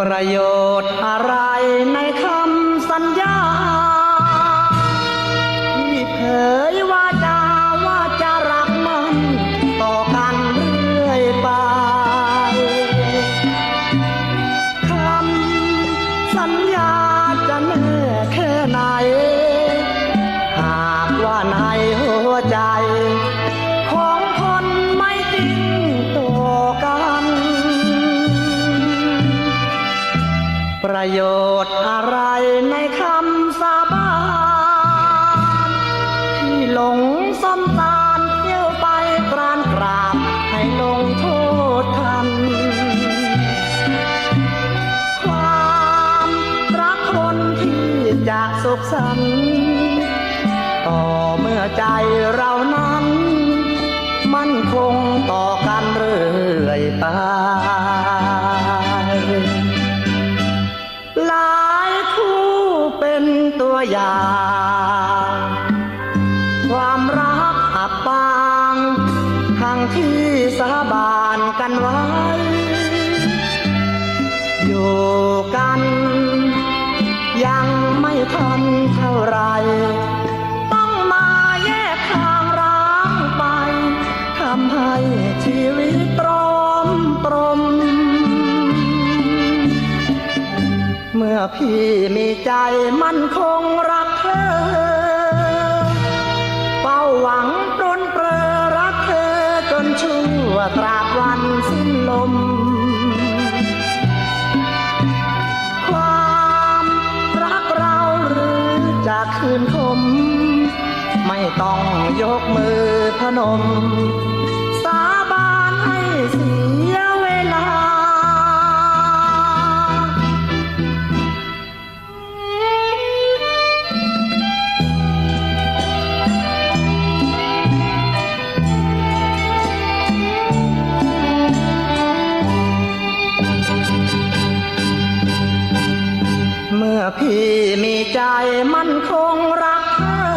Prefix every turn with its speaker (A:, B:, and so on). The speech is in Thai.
A: ประโยชน์อะไรในคำสัญญา ที่เผยว่าจะว่าจะรักมันต่อกันเรื่อยไปคำสัญญาจะแน่แค่ไหน หากว่าในหัวใจ สันต์ต่อเมื่อใจเรานั้น มั่นคงต่อกันเรื่อยไปหลายคู่เป็นตัวอย่าง ความรักอับปางทั้งที่สาบานกันไว้ อยู่กัน มื่อพี่มีใจมั่นคงรักเธอเฝ้าหวังปรนเปรอรักเธอจนชั่วตราบวันสิ้นลม ความรักเราหรือจะคืนคม ไม่ต้องยกมือพนม สาบานให้สี พี่มีใจมั่นคงรักเธอ